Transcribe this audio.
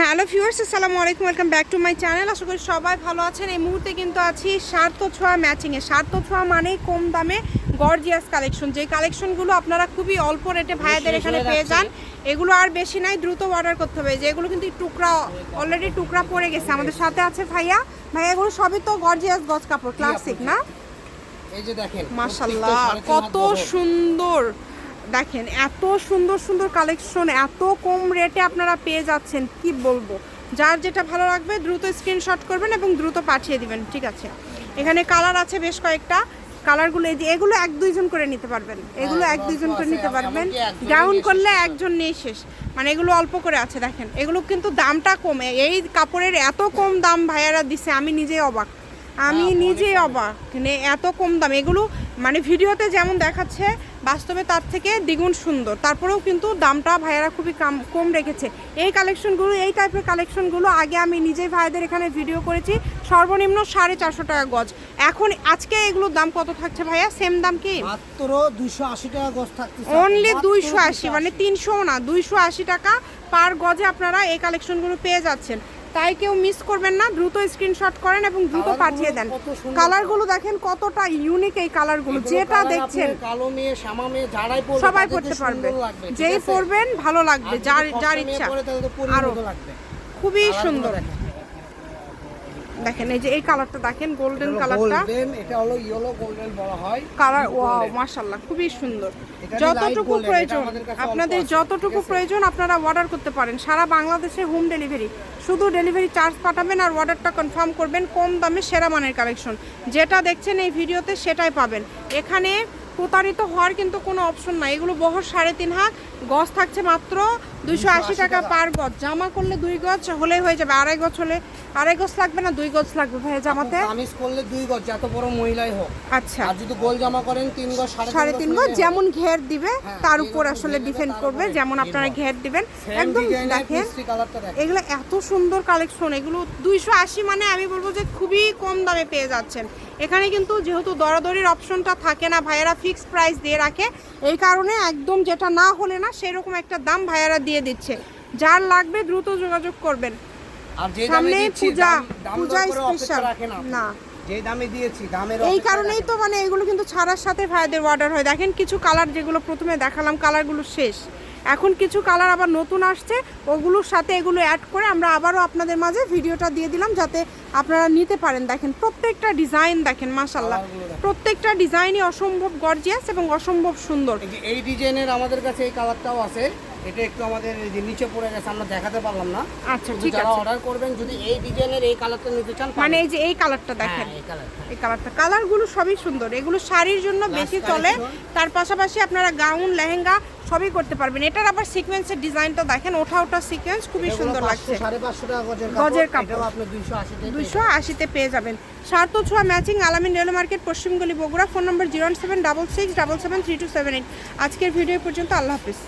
Hello viewers আসসালামু আলাইকুম welcome back to my channel. আশা করি সবাই ভালো আছেন। এই মুহূর্তে কিন্তু আছি সার্থ ছোঁয়া ম্যাচিংয়ে সার্থ ছোঁয়া মানেই কম দামে গর্জিয়াস কালেকশন যে কালেকশনগুলো আপনারা খুবই অল্প রেটে ভাইয়াদের এখানে পেয়ে যান এগুলো আর বেশি নাই দ্রুত অর্ডার করতে হবে। যেগুলো কিন্তু টুকরা অলরেডি টুকরা পড়ে গেছে। আমাদের সাথে আছে ভাইয়া। ভাইয়া এগুলো সবই তো গর্জিয়াস গজ কাপড় ক্লাসিক না? এই যে দেখেন মাশাল্লাহ কত সুন্দর। দেখেন এত সুন্দর সুন্দর কালেকশন এত কম রেটে আপনারা পেয়ে যাচ্ছেন কি বলব? যার যেটা ভালো লাগবে দ্রুত স্ক্রিনশট করবেন এবং দ্রুত পাঠিয়ে দিবেন ঠিক আছে? এখানে কালার আছে বেশ কয়েকটা। কালারগুলো এই যে এগুলো এক দুইজন করে নিতে পারবেন। এগুলো হ্যাঁ, এক দুইজন করে নিতে পারবেন। ডাউন করলে একজন নিয়ে শেষ। মানে এগুলো অল্প করে আছে দেখেন। এগুলো কিন্তু দামটা কমে। এই কাপড়ের এত কম দাম ভাইয়ারা দিছে আমি নিজেই অবাক। আমি হ্যাঁ, নিজেই অবাক। মানে এত কম দাম। এগুলো মানে ভিডিওতে যেমন দেখাচ্ছে বাস্তবে তার থেকে দ্বিগুণ সুন্দর। তারপরেও কিন্তু দামটা ভাইয়ারা খুবই কম কম রেখেছে। এই কালেকশনগুলো এই টাইপের কালেকশনগুলো আগে আমি নিজেই ভাইদের এখানে ভিডিও করেছি। সর্বনিম্ন সাড়ে চারশো টাকা গজ। এখন আজকে এগুলোর দাম কত থাকছে ভাইয়া? সেম দাম কি? মাত্র দুইশো আশি টাকা গজ অনলি দুইশো আশি মানে তিনশো না দুইশো আশি টাকা পার গজে আপনারা এই কালেকশনগুলো পেয়ে যাচ্ছেন। তাই কেউ মিস করবেন না দ্রুত স্ক্রিনশট করেন এবং দ্রুত পাঠিয়ে দেন। কালারগুলো দেখেন কতটা ইউনিক এই কালারগুলো যেটা দেখছেন। কালো মেয়ে শ্যামা মেয়ে যারাই পরবে সবাই পড়তে পারবে। যেই পড়বেন পরবেন ভালো লাগবে। যার যার ইচ্ছা। আরও। লাগবে। খুবই সুন্দর। দেখেন। এই যে এই কালারটা দেখেন গোল্ডেন কালারটা এটা হলো ইয়েলো গোল্ডেন বলা হয়। কালার ওয়াও মাশাআল্লাহ খুবই সুন্দর। যতটুকু প্রয়োজন আপনাদের যতটুকু প্রয়োজন আপনারা অর্ডার করতে পারেন। সারা বাংলাদেশে হোম ডেলিভারি শুধু ডেলিভারি চার্জ পাঠাবেন আর অর্ডারটা কনফার্ম করবেন কম দামে সেরা মানের কালেকশন যেটা দেখছেন এই ভিডিওতে সেটাই পাবেন। এখানে প্রতারিত হওয়ার কিন্তু কোনো অপশন নাই। এগুলো বহর সাড়ে তিন হাত গজ থাকছে মাত্র দুইশো আশি 280 টাকা। পার গজ। জামা করলে দুই গজ হলেই হয়ে যাবে আড়াই গজ হলে আড়াই গজ লাগবে না দুই গজ লাগবে ভাই জামাতে? কামিজ করলে দুই গজ যত বড় মহিলাই হোক। আচ্ছা। আর যদি গোল জামা করেন তিন গজ সাড়ে তিন গজ যেমন ঘের দিবে হ্যাঁ, তার উপর আসলে ঘের ডিপেন্ড করবে যেমন আপনারা ঘের দিবেন। একদম দেখেন এগুলো এত সুন্দর কালেকশন এগুলো দুইশো আশি মানে আমি বলব যে খুবই কম দামে পেয়ে যাচ্ছেন। এখানে কিন্তু যেহেতু দরাদরির অপশনটা থাকে না ভাইয়ারা ফিক্সড প্রাইস দিয়ে রাখে এই কারণে একদম যেটা না হলে না সেরকম একটা দাম ভাইয়ারা দিয়ে দিচ্ছে। যার লাগবে দ্রুত যোগাযোগ করবেন। আর যে দামে সামনে দিচ্ছি পূজা পূজা স্পেশাল না। যে দামে দিয়েছি দামের এই কারণেই তো মানে এগুলো কিন্তু ছাড়ার সাথে ভাইদের অর্ডার হয়। দেখেন কিছু কালার যেগুলো প্রথমে দেখালাম কালারগুলো শেষ। এখন কিছু কালার আবার নতুন আসছে ওগুলোর সাথে এগুলো অ্যাড করে আমরা আবারও আপনাদের মাঝে ভিডিওটা দিয়ে দিলাম যাতে আপনারা নিতে পারেন। দেখেন প্রত্যেকটা ডিজাইন দেখেন কালারগুলো প্রত্যেকটা ডিজাইনই অসম্ভব গর্জিয়াস এবং অসম্ভব সুন্দর। এই ডিজাইনের আমাদের কাছে এই কালারটাও আছে। এটা একটু আমাদের নিচে পড়ে গেছে আমরা দেখাতে পারলাম না। আচ্ছা ঠিক যারা আছে। অর্ডার করবেন যদি এই ডিজাইনের এই কালারটা নিতে চান মানে এই যে এই কালারটা দেখেন। হ্যাঁ, এই কালারটা কালারগুলো সবই সুন্দর। এগুলো শাড়ির জন্য বেশি চলে। তার পাশাপাশি আপনারা গাউন লেহেঙ্গা সবই করতে পারবেন। এটার আবার সিকোয়েন্সের ডিজাইনটা দেখেন। ওঠা ওঠা সিকোয়েন্স খুবই সুন্দর লাগছে। গজের কাপড়। দুইশো আশি আশিতে পেয়ে যাবেন। সার্থ ছোঁয়া matching Alamin rail market পশ্চিমগলি Bogura. Phone number zero seven double six double seven three two seven eight. আজকের ভিডিও পর্যন্ত আল্লাহ হাফিজ।